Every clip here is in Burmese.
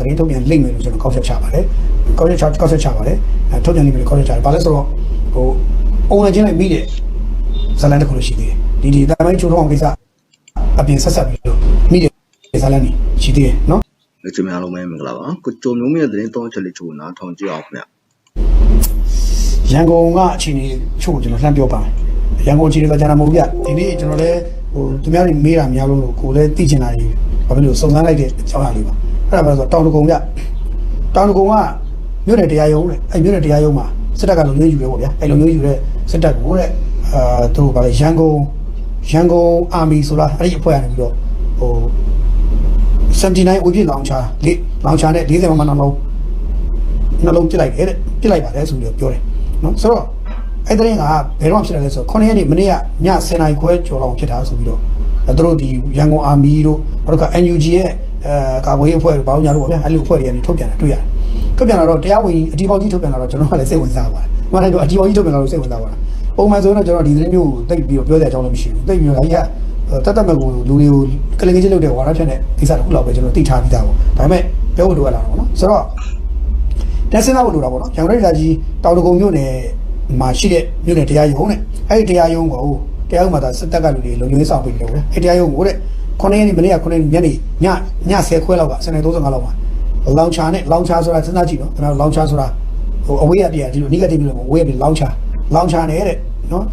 သတင်းထုတ်ပြန်လိမ့်မယ်လို့ကျွန်တော်ကောက်ချက်ချပါတယ်ကောက်ချက်ချကောက်ချက်ချပါတယ်အဲထုတ်ပြန်လိမ့်မယ်လို့ကောက်ချက်ချတယ်ဘာလဲဆိုတော့ဟိုအုံနဲ့ချင်းလိုက်မိတဲ့ဇာလန်တစ်ခုလို့ရှိသေးတယ်ဒီဒီတမိုင်းချိုးထောင်းအောင်ကိစ္စအပြင်ဆက်ဆက်ပြီးတော့မိတဲ့ဇာလန်ကြီးရှိသေးတယ်နော်လက်ချင်များလုံးပဲမင်္ဂလာပါကိုကြုံမျိုးမြင့်တဲ့သတင်းတောင်းချက်လေးချို့နားထောင်ကြည့်အောင်ခင်ဗျရန်ကုန်ကအခြေအနေချို့ကိုကျွန်တော်လှမ်းပြောပါမယ်ရန်ကုန်အခြေအနေကကျွန်တော်မဟုတ်ပြဒီနေ့ကျွန်တော်လည်းဟိုသူများတွေမေးတာများလို့ကိုလည်းသိချင်တာကြီးဘာဖြစ်လို့စုံစမ်းလိုက်တဲ့အကြောင်းအရာလေးပါ အဲ့ဒါဘာလို့ဆိုတော့တောင်တကုံပြတောင်တကုံကမြို့နယ်တရားရုံးတဲ့အဲ့မြို့နယ်တရားရုံးမှာစစ်တပ်ကလုံခြုံရေးယူရဲပေါ့ဗျာအဲ့လုံခြုံရေးယူတဲ့စစ်တပ်ကိုတဲ့အာသူတို့ဗာလဲရန်ကုန်ရန်ကုန်အာမီဆိုလားအဲ့ဒီအဖွဲ့ကနေပြီးတော့ဟို79ဝေပြစ်လောင်ချာလေးလောင်ချာနဲ့40မမနှလုံးနှလုံးပြစ်လိုက်တယ်တဲ့ပြစ်လိုက်ပါတယ်ဆိုပြီးတော့ပြောတယ်နော်ဆိုတော့အဲ့တဲ့ရင်ကဘယ်တော့ဖြစ်တယ်လဲဆိုတော့9ရက်နေ့မနေ့ကည10နာရီခွဲကျော်လောက်ဖြစ်တာဆိုပြီးတော့အဲသူတို့ဒီရန်ကုန်အာမီတို့ဘာလို့က NUG ရဲ့ အဲကာကွယ်ရေးအဖွဲ့တို့ဘာလို့ညာတို့ပေါ့ဗျာအဲ့လိုအဖွဲ့တွေကနေထုတ်ပြန်တာတွေ့ရတယ်ထုတ်ပြန်လာတော့တရားဝင်အတီပေါင်းကြီးထုတ်ပြန်လာတော့ကျွန်တော်ကလည်းစိတ်ဝင်စားပါတယ်။မှန်တယ်တော့အတီပေါင်းကြီးထုတ်ပြန်လာလို့စိတ်ဝင်စားပါလား။ပုံမှန်ဆိုရင်တော့ကျွန်တော်ဒီသတင်းမျိုးကိုတိတ်ပြီးတော့ပြောတဲ့အကြောင်းလည်းမရှိဘူး။တိတ်ပြီးတော့ဒါကြီးကတတ်တတ်မဲ့ကိုလူတွေကိုကလင်ကချင်းလုပ်တဲ့ဝါရဖြတ်တဲ့ကိစ္စတစ်ခုလောက်ပဲကျွန်တော်သိထားပြီးသားပေါ့။ဒါပေမဲ့ပြောဖို့လိုရလာတော့ပေါ့နော်။ဆိုတော့တက်စင်းသားဖို့လိုတာပေါ့နော်။ရန်ကုန်တိုင်းကြီးတောင်တကုံမြို့နယ်မှာရှိတဲ့မြို့နယ်တရားရုံးနဲ့အဲ့ဒီတရားရုံးကိုတရားရုံးမှာဒါစစ်တပ်ကလူတွေလုံခြုံရေးဆောင်ပေးတယ်ပေါ့။အဲ့တရားရုံးကိုတဲ့ 9ရက်နေ့မနေ့က9ရက်နေ့ညနေညည10ခွဲလောက်ကစနေ35လောက်မှာလောင်ချာနဲ့လောင်ချာဆိုတာစဉ်းစားကြည့်နော်ကျွန်တော်လောင်ချာဆိုတာဟိုအဝေးရပြဒီလို negative လို့အဝေးရပြလောင်ချာလောင်ချာနဲ့တဲ့နော်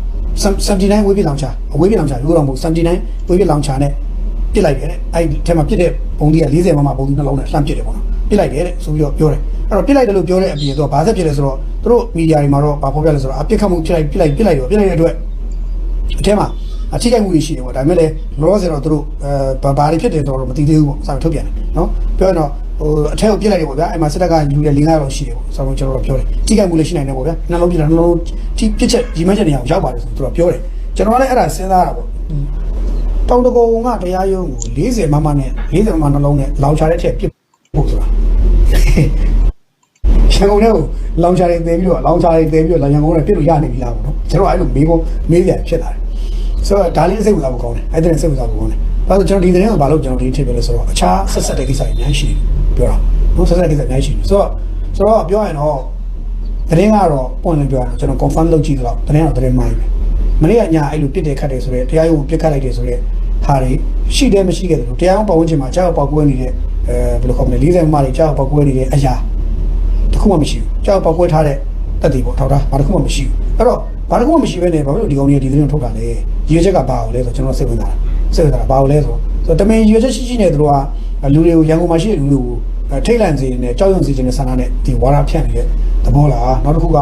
79ဝေးပြလောင်ချာအဝေးပြလောင်ချာလို့တော့မဟုတ်79ဝေးပြလောင်ချာနဲ့ပြစ်လိုက်တယ်တဲ့အဲ့ဒီထဲမှာပြစ်တဲ့ပုံကြီးက40မမပုံကြီးနှလုံးနဲ့လှမ်းပြစ်တယ်ပေါ့နော်ပြစ်လိုက်တယ်တဲ့ဆိုပြီးတော့ပြောတယ်အဲ့တော့ပြစ်လိုက်တယ်လို့ပြောတဲ့အပြင်တော့ဘာသက်ဖြစ်လဲဆိုတော့သူတို့မီဒီယာတွေမှာတော့ဘာဖော်ပြလဲဆိုတော့အပြစ်ခတ်မှုပြစ်လိုက်ပြစ်လိုက်ပြစ်လိုက်တော့ပြစ်လိုက်တဲ့အတွက်အထဲမှာ အထိခိုက်မှုတွေရှိတယ်ပေါ့ဒါပေမဲ့လည်းလောလောဆယ်တော့သူတို့အဲဘာဘာတွေဖြစ်တယ်တော့မသိသေးဘူးပေါ့စာထုတ်ပြန်တယ်နော်ပြောရင်တော့ဟိုအထက်ကိုပြစ်လိုက်တယ်ပေါ့ဗျာအဲ့မှာစစ်တပ်ကလူတွေ၄၅လောက်ရှိတယ်ပေါ့ဆောင်းကျွန်တော်တို့ပြောတယ်ထိခိုက်မှုလည်းရှိနိုင်တယ်ပေါ့ဗျာနှလုံးပြစ်တာနှလုံးထိပြစ်ချက်ဒီမဲ့ချက်နေအောင်ရောက်ပါတယ်ဆိုသူတို့ပြောတယ်ကျွန်တော်ကလည်းအဲ့ဒါစဉ်းစားတာပေါ့တောင်တကုံကတရားရုံးကို40မမနဲ့40မမနှလုံးနဲ့လောင်ချတဲ့ထက်ပြစ်ဖို့ဆိုတာရန်ကုန်ထဲကိုလောင်ချတွေတဲပြီးတော့လောင်ချတွေတဲပြီးတော့ရန်ကုန်ထဲပြစ်လို့ရနေပြီလားပေါ့နော်ကျွန်တော်အဲ့လိုမေးဖို့မေးပြန်ဖြစ်လာတယ် ဆိုတော့ဒါလေးစိတ်ဝင်စားဖို့ကောင်းတယ်အဲ့ဒါစိတ်ဝင်စားဖို့ကောင်းတယ်ဒါဆိုကျွန်တော်ဒီသတင်းကိုဘာလို့ကျွန်တော်ဒီထည့်ပြလဲဆိုတော့အခြားဆက်ဆက်တဲ့ကိစ္စတွေအများကြီးရှိတယ်ပြောတာနော်ဆက်ဆက်တဲ့ကိစ္စအများကြီးရှိတယ်ဆိုတော့ဆိုတော့ပြောရရင်တော့သတင်းကတော့ပုံနဲ့ပြောရအောင်ကျွန်တော် confirm လုပ်ကြည့်တော့သတင်းတော့သတင်းမိုင်းပဲမနေ့ကညအဲ့လိုပြစ်တယ်ခတ်တယ်ဆိုတော့တရားရုံးကိုပြစ်ခတ်လိုက်တယ်ဆိုတော့ဟာတွေရှိတယ်မရှိခဲ့တယ်လို့တရားရုံးပတ်ဝန်းကျင်မှာကြောက်ပေါက်ကွဲနေတဲ့အဲဘယ်လိုခေါ်မလဲ40မမတွေကြောက်ပေါက်ကွဲနေတဲ့အရာတခုမှမရှိဘူးကြောက်ပေါက်ကွဲထားတဲ့တက်တီပေါ့ထောက်တာဘာတစ်ခုမှမရှိဘူးအဲ့တော့ဘာတစ်ခုမှမရှိဘဲနဲ့ဘာလို့ဒီကောင်ကြီးဒီသတင်းကိုထုတ်တာလဲရွေးချက်ကဘာကိုလဲဆိုတော့ကျွန်တော်စိတ်ဝင်စားတာစိတ်ဝင်စားတာဘာကိုလဲဆိုတော့တမင်ရွေးချက်ရှိရှိနဲ့တို့ကလူတွေကိုရန်ကုန်မှာရှိတဲ့လူတွေကိုထိတ်လန့်စေနေကြောက်ရွံ့စေခြင်းနဲ့ဆန္ဒနဲ့ဒီဝါရဖြန့်နေတဲ့သဘောလားနောက်တစ်ခုက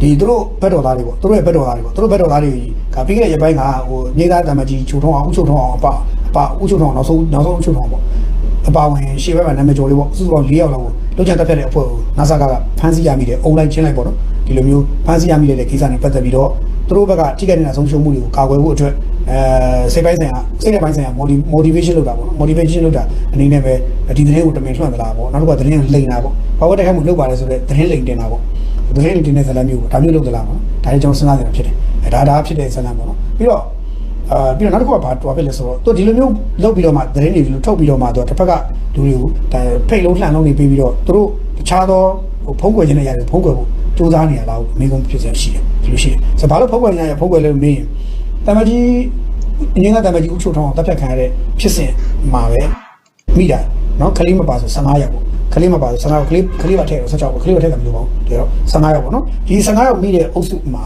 ဒီသူတို့ဘက်တော်သားတွေပေါ့သူတို့ရဲ့ဘက်တော်သားတွေပေါ့သူတို့ဘက်တော်သားတွေကပြီးခဲ့တဲ့ရက်ပိုင်းကဟိုနေသားတမကြီးချိုထုံးအောင်ဥချိုထုံးအောင်အပအပဥချိုထုံးအောင်နောက်ဆုံးနောက်ဆုံးဥချိုထုံးအောင်ပေါ့အပါဝင်ရှေ့ဘက်မှာနာမည်ကျော်လေးပေါ့စုစုပေါင်း၄ယောက်လောက်ကိုလောက်ချန်တက်ဖြတ်တဲ့အဖွဲ့ကိုနာဆာကကဖမ်းဆီးရမိတယ်အုံလိုက်ချင်းလိုက်ပေါ့နော် ဒီလိုမျိုးဖမ်းဆီးရမိတဲ့ကိစ္စနဲ့ပတ်သက်ပြီးတော့သူတို့ဘက်ကထိခိုက်နေတာဆုံးရှုံးမှုတွေကိုကာကွယ်ဖို့အတွက်အဲစိတ်ပိုင်းဆိုင်ရာစိတ်နဲ့ပိုင်းဆိုင်ရာ motivation လုပ်တာပေါ့နော် motivation လုပ်တာအနေနဲ့ပဲဒီသတင်းကိုတမင်လွှင့်သလားပေါ့နောက်တစ်ခုကသတင်းလိန်တာပေါ့ဘာလို့တိုက်ခိုက်မှုလုပ်ပါလဲဆိုတော့သတင်းလိန်တင်တာပေါ့သတင်းလိန်တင်တဲ့ဇာတ်လမ်းမျိုးပေါ့ဒါမျိုးလုပ်သလားပေါ့ဒါလည်းကျွန်တော်စဉ်းစားနေတာဖြစ်တယ်အဲဒါဒါဖြစ်တဲ့ဇာတ်လမ်းပေါ့နော်ပြီးတော့အာပြီးတော့နောက်တစ်ခုကဘာတွားဖြစ်လဲဆိုတော့သူဒီလိုမျိုးလုပ်ပြီးတော့မှသတင်းတွေဒီလိုထုတ်ပြီးတော့မှသူတစ်ဖက်ကလူတွေကိုဒါဖိတ်လုံးလှန်လုံးနေပြီးပြီးတော့သူတို့တခြားသောဖုံးကွယ်ခြင်းနဲ့ရတယ်ဖုံးကွယ်ဖို့ စူးစမ်းနေရလားမိကုံဖြစ်စေရှိတယ်ဒီလိုရှိတယ်ဆိုတော့ဘာလို့ဖုံးကွယ်နေရဖုံးကွယ်လဲမေးရင်တမကြီးအငင်းကတမကြီးဥချိုထောင်းတပ်ဖြတ်ခံရတဲ့ဖြစ်စဉ်မှာပဲမိတာနော်ကလေးမပါဆို15ရက်ပေါ့ကလေးမပါဆို15ရောက်ကလေးကလေးပါထည့်တော့16ပေါ့ကလေးပါထည့်ကမလို့ပေါ့ဒါတော့15ရောက်ပေါ့နော်ဒီ15ရောက်မိတဲ့အုပ်စုမှာ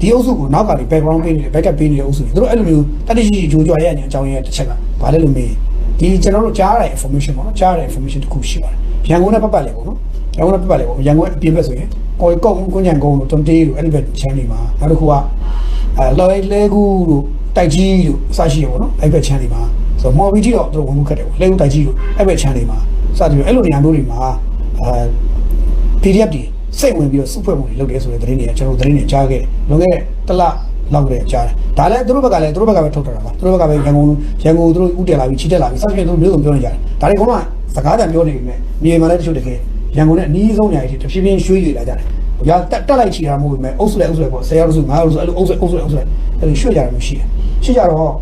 ဒီအုပ်စုကိုနောက်ကနေ background ပေးနေတယ် backup ပေးနေတဲ့အုပ်စုတွေသူတို့အဲ့လိုမျိုးတတိရှိရှိဂျိုးကြွရရဲ့အကြောင်းရဲ့တစ်ချက်ကဘာလဲလို့မေးဒီကျွန်တော်တို့ကြားရတဲ့ information ပေါ့နော်ကြားရတဲ့ information တစ်ခုရှိပါတယ်ရန်ကုန်နဲ့ပတ်ပတ်လေပေါ့နော်ရန်ကုန်နဲ့ပတ်ပတ်လေပေါ့ရန်ကုန်အပြင်ဘက်ဆိုရင် ကိုယ်ကုန်းကွန်းချန်ကုန်းတို့တွန်တေးတို့အဲ့ဒီဘက်ချမ်းတွေမှာနောက်တစ်ခုကအဲလော်လဲကူတို့တိုက်ကြီးတို့အစရှိရပေါ့နော်အဲ့ဘက်ချမ်းတွေမှာဆိုတော့မော်ဘီတီတော့သူတို့ဝင်မှုခက်တယ်ပေါ့လဲကူတိုက်ကြီးတို့အဲ့ဘက်ချမ်းတွေမှာစသဖြင့်အဲ့လိုနေရာမျိုးတွေမှာအဲ PDF တွေစိတ်ဝင်ပြီးတော့စုဖွဲ့မှုတွေလုပ်တယ်ဆိုတဲ့သတင်းတွေကကျွန်တော်တို့သတင်းတွေကြားခဲ့တယ်လွန်ခဲ့တဲ့တစ်လလောက်တည်းကြားတယ်ဒါလည်းသူတို့ဘက်ကလည်းသူတို့ဘက်ကပဲထုတ်ထားတာပါသူတို့ဘက်ကပဲရန်ကုန်ရန်ကုန်သူတို့ဥတည်လာပြီးချီတက်လာပြီးစသဖြင့်သူတို့မျိုးစုံပြောနေကြတယ်ဒါတွေကမှစကားတန်ပြောနေပြီမဲ့မြေမှာလည်းတချို့တကယ် ရန်ကုန်နဲ့အနီးဆုံးနေရာတွေတဖြည်းဖြည်းရွှေ့ရွှေ့လာကြတယ်ရတက်တက်လိုက်ချီတာမဟုတ်ဘူးမဲ့အုပ်စုလိုက်အုပ်စုလိုက်ပေါ့10ရောက်စု9ရောက်စုအဲ့လိုအုပ်စုအုပ်စုလိုက်အုပ်စုလိုက်အဲ့လိုရွှေ့ကြတာမျိုးရှိတယ်ရှိကြတော့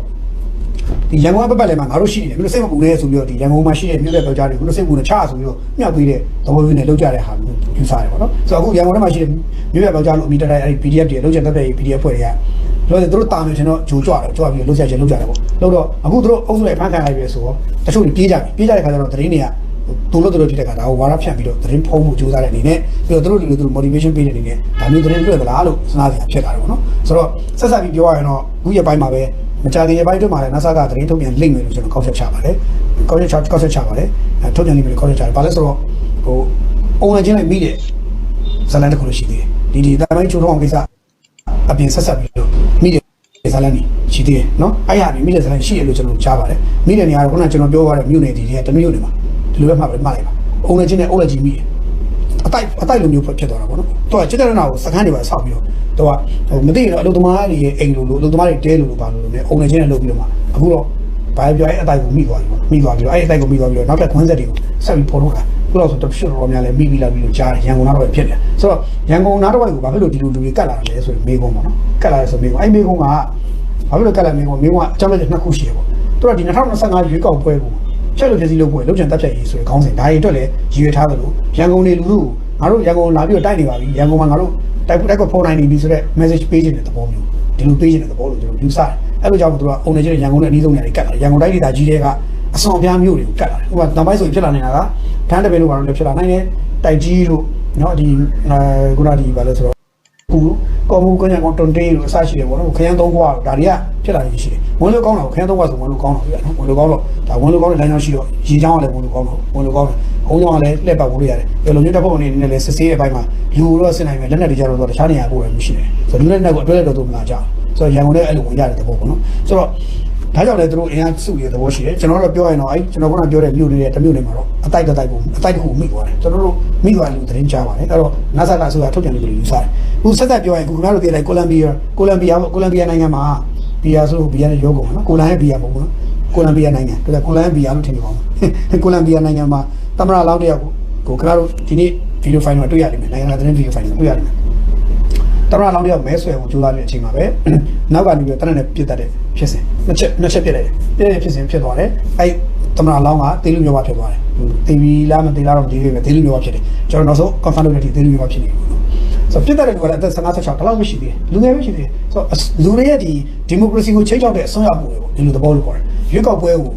ဒီရန်ကုန်ကပတ်ပတ်လဲမှာငါတို့ရှိနေတယ်မြို့စိတ်မပူနေဆိုပြီးတော့ဒီရန်ကုန်မှာရှိတဲ့မြို့တဲ့ပြောက်ကြားတွေမြို့စိတ်ပူနေချဆိုပြီးတော့မြှောက်ပေးတဲ့သဘောမျိုးနဲ့လောက်ကြတဲ့ဟာမျိုးယူဆတယ်ပေါ့နော်ဆိုတော့အခုရန်ကုန်ထဲမှာရှိတဲ့မြို့တဲ့ပြောက်ကြားလို့အမိတက်တဲ့အဲဒီ PDF တွေလောက်ကျတက်တဲ့ PDF ဖွဲ့တွေကလို့သူတို့တာမယ်ထင်တော့ဂျိုကြွတယ်ကြွပြီးလှုပ်ဆက်ချင်လှုပ်ကြတယ်ပေါ့လို့တော့အခုသူတို့အုပ်စုလိုက်ဖန်ခံလိုက်ပြီဆိုတော့တချို့ပြေးကြပြီပြေးကြတဲ့ခါကျတော့သတင်းတွေက သူလို့သူလို့ဖြစ်တဲ့ခါဒါကိုဝါရဖြန့်ပြီးတော့သတင်းဖုံးမှုကြိုးစားတဲ့အနေနဲ့ပြီးတော့သူတို့ဒီလိုသူတို့ motivation ပေးတဲ့အနေနဲ့ဒါမျိုးသတင်းတွေ့သလားလို့စဉ်းစားစရာဖြစ်လာတယ်ပေါ့နော်ဆိုတော့ဆက်ဆက်ပြီးပြောရရင်တော့အခုရက်ပိုင်းမှာပဲမကြခင်ရက်ပိုင်းတွင်းမှာလည်း NASA ကသတင်းထုတ်ပြန်လိမ့်မယ်လို့ကျွန်တော်ကောက်ချက်ချပါတယ်ကောက်ချက်ချကောက်ချက်ချပါတယ်အဲထုတ်ပြန်လိမ့်မယ်လို့ကောက်ချက်ချတယ်ဘာလဲဆိုတော့ဟိုအုံလချင်းလိုက်မိတဲ့ဇာလန်တစ်ခုလို့ရှိသေးတယ်ဒီဒီတာမိုင်းချိုးထောင်းအောင်ကိစ္စအပြင်ဆက်ဆက်ပြီးတော့မိတဲ့ဇာလန်ကြီးရှိသေးတယ်နော်အဲ့ဟာဒီမိတဲ့ဇာလန်ရှိတယ်လို့ကျွန်တော်ကြားပါတယ်မိတဲ့နေရာကခုနကကျွန်တော်ပြောသွားတဲ့မြို့နယ်ဒီတွေကတမျိုးနေမှာဒီ လိုပဲမှပဲမှတ်လိုက်ပါအုံလချင်းနဲ့အုံလကြီးမိတယ်အတိုက်အတိုက်လိုမျိုးဖြစ်သွားတာပေါ့နော်။သူကจิตရနာကိုစကန်းတွေပါဆောက်ပြီးတော့သူကဟိုမသိရင်တော့အလုသမားတွေရဲ့အိမ်လိုလိုအလုသမားတွေတဲလိုလိုပါလိုလိုနဲ့အုံနေချင်းနဲ့လုပ်ပြီးတော့မှအခုတော့ဘာပြောအဲ့အတိုက်ကိုမိသွားပြီပေါ့။မိသွားပြီးတော့အဲ့အတိုက်ကိုမိသွားပြီးတော့နောက်ထပ်ခွန်းဆက်တွေကိုဆက်ပြီးပေါ်တော့တာခုတော့ဆိုတဖြစ်တော်များလဲမိပြီးလာပြီးတော့ကြားရန်ကုန်နားတော့ဖြစ်တယ်။ဆိုတော့ရန်ကုန်နားတော့ကိုဘာဖြစ်လို့ဒီလိုလူတွေကတ်လာတယ်လဲဆိုရင်မေးခွန်းပေါ့နော်။ကတ်လာတယ်ဆိုမေးခွန်းအဲ့မေးခွန်းကဘာဖြစ်လို့ကတ်လာမေးခွန်းမေးခွန်းအကြောင်းလည်းနှစ်ခုရှိရပေါ့။သူကဒီ2025ရွေးကောက်ပွဲကို ဖြတ်လို့ဖြည့်စည်းလို့ပို့လောက်ချင်တက်ဖြတ်ရေးဆိုတဲ့ခေါင်းစဉ်ဒါတွေအတွက်လည်းရည်ရွယ်ထားသလိုရန်ကုန်နေလူလူငါတို့ရန်ကုန်လာပြီးတော့တိုက်နေပါပြီရန်ကုန်မှာငါတို့တိုက်တိုက်ကိုဖော်နိုင်နေပြီဆိုတော့ message ပေးခြင်းတဲ့သဘောမျိုးဒီလိုပေးခြင်းတဲ့သဘောလို့ကျွန်တော်ယူဆတယ်အဲ့လိုကြောင့်သူကအုံနေကျတဲ့ရန်ကုန်နဲ့အနီးဆုံးနေရာတွေကတ်လာရန်ကုန်တိုင်းဒေသကြီးတွေကအဆောင်ပြားမျိုးတွေကိုကတ်လာတယ်ဟိုကတံပိုက်ဆိုဖြစ်လာနေတာကဒန်းတပင်တို့ကတော့လည်းဖြစ်လာနိုင်တယ်တိုက်ကြီးတို့နော်ဒီအဲခုနဒီဘာလဲဆိုတော့ ကူကော်မူကညာကွန်တွန်တေးလို့အစရှိတယ်ပေါ့နော်ခရမ်းသုံးခွားဒါတွေကဖြစ်လာနေရှိတယ်ဝင်လို့ကောင်းတာကိုခရမ်းသုံးခွားဆိုဝင်လို့ကောင်းတာပြနော်ဝင်လို့ကောင်းတော့ဒါဝင်လို့ကောင်းတဲ့လမ်းကြောင်းရှိတော့ရေချောင်းကလည်းဝင်လို့ကောင်းတော့ဝင်လို့ကောင်းတယ်အုံးကြောင်းကလည်းလှည့်ပတ်ဝင်လို့ရတယ်ဘယ်လိုမျိုးတစ်ဖက်အနေနဲ့လည်းစစ်ဆေးတဲ့အပိုင်းမှာလူတော့စစ်နိုင်မယ်လက်နက်တွေကြတော့တခြားနေရာပို့ရမရှိတယ်ဆိုတော့လူလက်နက်ကိုအတွဲလက်တော့သူမလာကြဆိုတော့ရန်ကုန်လည်းအဲ့လိုဝင်ရတယ်တဘောပေါ့နော်ဆိုတော့ ဒါကြောင့်လည်းသူတို့အင်အားစုရတဲ့သဘောရှိတယ်ကျွန်တော်တို့ပြောရင်တော့အဲ့ကျွန်တော်ကပြောတဲ့မြို့တွေရဲ့တမြို့တွေမှာတော့အတိုက်တိုက်ပုံအတိုက်တစ်ခုမိသွားတယ်ကျွန်တော်တို့မိသွားတယ်လို့သတင်းကြားပါတယ်အဲ့တော့ NASA ကဆိုတာထုတ်ပြန်လို့ယူဆတယ်ခုဆက်ဆက်ပြောရင်ခုခင်ဗျားတို့ပြောလိုက်ကိုလံဘီယာကိုလံဘီယာကိုလံဘီယာနိုင်ငံမှာဘီယာဆိုဘီယာနဲ့ရောကုန်နော်ကိုလံရဲ့ဘီယာမဟုတ်ဘူးနော်ကိုလံဘီယာနိုင်ငံဒါကကိုလံရဲ့ဘီယာလို့ထင်နေပါဦးကိုလံဘီယာနိုင်ငံမှာတမရလောက်တယောက်ကိုခင်ဗျားတို့ဒီနေ့ဗီဒီယိုဖိုင်မှာတွေ့ရလိမ့်မယ်နိုင်ငံသတင်းဗီဒီယိုဖိုင်မှာတွေ့ရလိမ့်မယ် တရလောင်းတယောက်မဲဆွဲကိုကြိုးစားတဲ့အချိန်မှာပဲနောက်ကနေပြီးတရနဲ့ပြစ်တတ်တဲ့ဖြစ်စဉ်နှစ်ချက်နှစ်ချက်ပြစ်လိုက်တယ်ပြစ်တဲ့ဖြစ်စဉ်ဖြစ်သွားတယ်အဲ့တမရလောင်းကတေးလူမျိုးပါဖြစ်သွားတယ်တေးပြီးလားမတေးလားတော့မတေးဘူးပဲတေးလူမျိုးပါဖြစ်တယ်ကျွန်တော်နောက်ဆုံး confirm လုပ်တဲ့အထိတေးလူမျိုးပါဖြစ်နေပြီဆိုပြစ်တတ်တဲ့လူကအသက်15 16တလောက်မရှိသေးတယ်လူငယ်ပဲရှိသေးတယ်ဆိုတော့လူတွေရဲ့ဒီဒီမိုကရေစီကိုချိန်ချောက်တဲ့အစွမ်းရမှုတွေပေါ့ဒီလိုသဘောလို့ခေါ်တယ်ရွေးကောက်ပွဲကို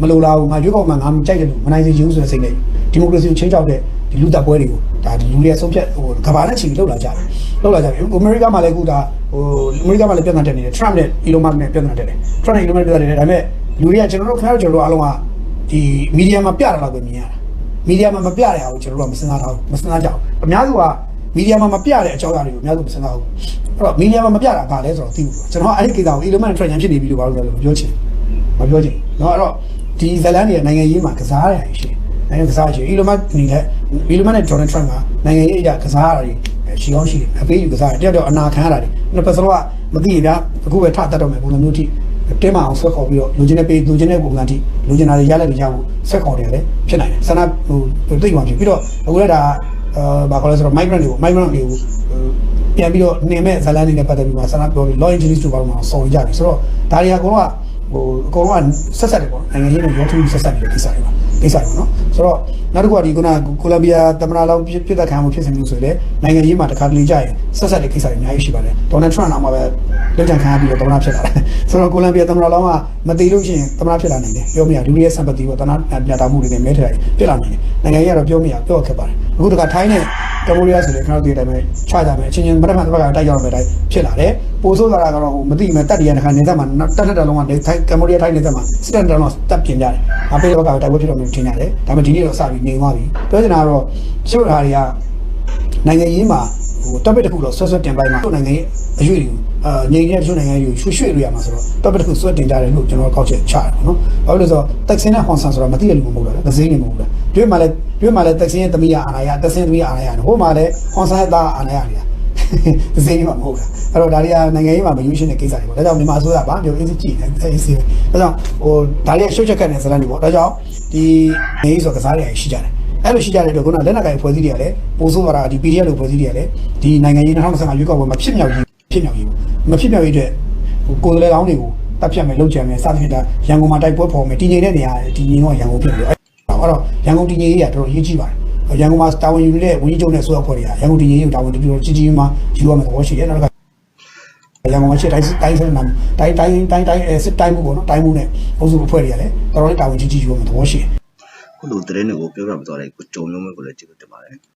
မလိုလားဘူးငါရွေးကောက်မှငါမကြိုက်တယ်လို့မနိုင်စေချင်ဘူးဆိုတဲ့စိတ်နဲ့ဒီမိုကရေစီကိုချိန်ချောက်တဲ့ ဒီလူတပ်ပွဲတွေကိုဒါဒီလူတွေဆုံးဖြတ်ဟိုကဘာနဲ့ချီလှုပ်လာကြတယ်လှုပ်လာကြတယ်အမေရိကမှာလည်းအခုဒါဟိုအမေရိကမှာလည်းပြဿနာတက်နေတယ် Trump နဲ့ Elon Musk နဲ့ပြဿနာတက်တယ် Trump နဲ့ Elon Musk ပြဿနာတက်တယ်ဒါပေမဲ့လူတွေကကျွန်တော်တို့ခင်ဗျားတို့ကျွန်တော်တို့အားလုံးကဒီမီဒီယာမှာပြတာတော့ပဲမြင်ရတာမီဒီယာမှာမပြတဲ့အောင်ကျွန်တော်တို့ကမစဉ်းစားတော့မစဉ်းစားကြဘူးအများစုကမီဒီယာမှာမပြတဲ့အကြောင်းအရာတွေကိုအများစုမစဉ်းစားဘူးအဲ့တော့မီဒီယာမှာမပြတာဘာလဲဆိုတော့သိဘူးကျွန်တော်အဲ့ဒီကိစ္စကို Elon Musk နဲ့ Trump ဖြစ်နေပြီလို့ဘာလို့လဲမပြောချင်မပြောချင်เนาะအဲ့တော့ဒီဇလန်တွေကနိုင်ငံရေးမှာကစားရတယ်ရှိတယ် နိုင်ငံကစားရှိ Elon Musk အနေနဲ့ Elon Musk နဲ့ Donald Trump ကနိုင်ငံရေးအရာကစားရတယ်ရှိကောင်းရှိတယ်အပေးယူကစားတယ်တယောက်တယောက်အနာခံရတာတွေနှစ်ပတ်စလုံးကမသိရဗျာအခုပဲထတတ်တော့မယ်ပုံစံမျိုးထိတင်းမအောင်ဆွဲခေါ်ပြီးတော့လူချင်းနဲ့ပေးလူချင်းနဲ့ပုံစံထိလူချင်းတွေရလက်တွေရဖို့ဆွဲခေါ်တယ်လည်းဖြစ်နိုင်တယ်ဆန္ဒဟိုသိမှဖြစ်ပြီးတော့အခုလည်းဒါအာဘာခေါ်လဲဆိုတော့ migrant တွေကို migrant တွေကိုပြန်ပြီးတော့နေမဲ့ဇလန်တွေနဲ့ပတ်သက်ပြီးမှဆန္ဒပြောပြီး law engineers တို့ဘာလို့မှဆော်ကြပြီဆိုတော့ဒါတွေကကတော့ဟိုအကုန်လုံးကဆက်ဆက်တယ်ပေါ့နိုင်ငံရေးနဲ့ရောထူးဆက်ဆက်နေတဲ့ကိစ္စတွေပါ ကိစ္စတွေပေါ့နော်ဆိုတော့နောက်တစ်ခုကဒီခုနကိုလံဘီယာတမနာလောင်းပြစ်သက်ခံမှုဖြစ်စဉ်မျိုးဆိုရင်လည်းနိုင်ငံရေးမှာတစ်ခါတလေကြာရင်ဆက်ဆက်တဲ့ကိစ္စတွေအများကြီးရှိပါတယ်ဒေါ်နယ်ထရန့်အောင်မှာပဲလက်ချန်ခံရပြီးတော့တမနာဖြစ်လာတယ်ဆိုတော့ကိုလံဘီယာတမနာလောင်းကမတည်လို့ရှိရင်တမနာဖြစ်လာနိုင်တယ်ပြောမရလူတွေရဲ့ sympathy ပေါ့တနာပြတာမှုတွေနဲ့မဲထတာဖြစ်လာနိုင်တယ်နိုင်ငံရေးကတော့ပြောမရပြောခက်ပါတယ်အခုတခါထိုင်းနဲ့ ကမ္ဘောဒီးယားဆိုတဲ့ခဏတည်းတိုင်းပဲချကြမယ်အချင်းချင်းမတစ်ဖက်တစ်ဖက်ကတိုက်ကြတော့မယ်တိုင်းဖြစ်လာတယ်ပိုဆိုးလာတာကတော့ဟိုမသိမဲ့တက်တရတခါနေသက်မှာတက်တက်တလုံးကနေထိုင်းကမ္ဘောဒီးယားထိုင်းနေသက်မှာစစ်တပ်တော်တော့တက်ပြင်ကြတယ်အပေးဘက်ကတိုက်ပွဲဖြစ်တော့မျိုးထင်ကြတယ်ဒါပေမဲ့ဒီနေ့တော့စပြီးငြိမ်သွားပြီပြောချင်တာကတော့ချို့ဟာတွေကနိုင်ငံရေးမှာ ဟို topic တစ်ခုတော့ဆွတ်ဆွတ်တင်ပိုင်းမှာနိုင်ငံရေးအရွေ့တွေအာငြိမ်တဲ့ချို့နိုင်ငံရေးရွှေ့ရွှေ့လို့ရမှာဆိုတော့ topic တစ်ခုဆွတ်တင်ကြတယ်လို့ကျွန်တော်ကောက်ချက်ချတယ်နော်ဘာလို့လဲဆိုတော့တက်ဆင်းနဲ့ဟွန်ဆန်ဆိုတော့မသိရလို့မဟုတ်ဘူးလားသစင်းနေမဟုတ်ဘူးလားတွေ့မှလည်းတွေ့မှလည်းတက်ဆင်းရဲ့သမီးရအာနာရတက်ဆင်းသမီးရအာနာရဟိုမှလည်းဟွန်ဆန်ရဲ့သားအာနာရနေတာသစင်းမှာမဟုတ်လားအဲ့တော့ဒါတွေကနိုင်ငံရေးမှာမယူရှင်းတဲ့ကိစ္စတွေပေါ့ဒါကြောင့်မြန်မာအစိုးရဗာမျိုးအေးစစ်ကြည့်နေအေးစစ်ဒါကြောင့်ဟိုဒါတွေကရှုပ်ချက်ခတ်နေစလန်တွေပေါ့ဒါကြောင့်ဒီနေဆိုကစားတွေရှိကြတယ် အဲ့လိုရှိကြတဲ့အတွက်ခုနလက်နက်ကိုင်ဖွဲ့စည်းတွေကလည်းပို့ဆိုးသွားတာဒီ PDF လိုဖွဲ့စည်းတွေကလည်းဒီနိုင်ငံရေး2025ရွေးကောက်ပွဲမှာဖြစ်မြောက်ရေးဖြစ်မြောက်ရေးမဖြစ်မြောက်ရေးအတွက်ကိုယ်စားလှယ်ကောင်းတွေကိုတပ်ဖြတ်မယ်လုံချင်မယ်စသဖြင့်ဒါရန်ကုန်မှာတိုက်ပွဲဖော်မယ်တည်ငြိမ်တဲ့နေရာတည်ငြိမ်တော့ရန်ကုန်ဖြစ်တယ်အဲ့တော့ရန်ကုန်တည်ငြိမ်ရေးကတော်တော်အရေးကြီးပါတယ်ရန်ကုန်မှာတာဝန်ယူနေတဲ့ဝန်ကြီးချုပ်နဲ့ဆိုရဖွဲ့တွေကရန်ကုန်တည်ငြိမ်ရေးကိုတာဝန်တူတူကြီးကြီးမားယူရမယ်သဘောရှိတယ်နောက်ကရန်ကုန်မှာရှိတိုင်းတိုင်းစနတိုင်းတိုင်းတိုင်းတိုင်းအဲစစ်တိုင်းမှုပေါ့နော်တိုင်းမှုနဲ့အုပ်စုအဖွဲ့တွေကလည်းတော်တော်လေးတာဝန်ကြီးကြီးယူရမယ်သဘောရှိတယ် ခုလိုသတင်းတွေကိုပြောပြမသွားတဲ့ကိုကြုံလုံးမဲ့ကိုလည်းကျေးဇူးတင်ပါတယ်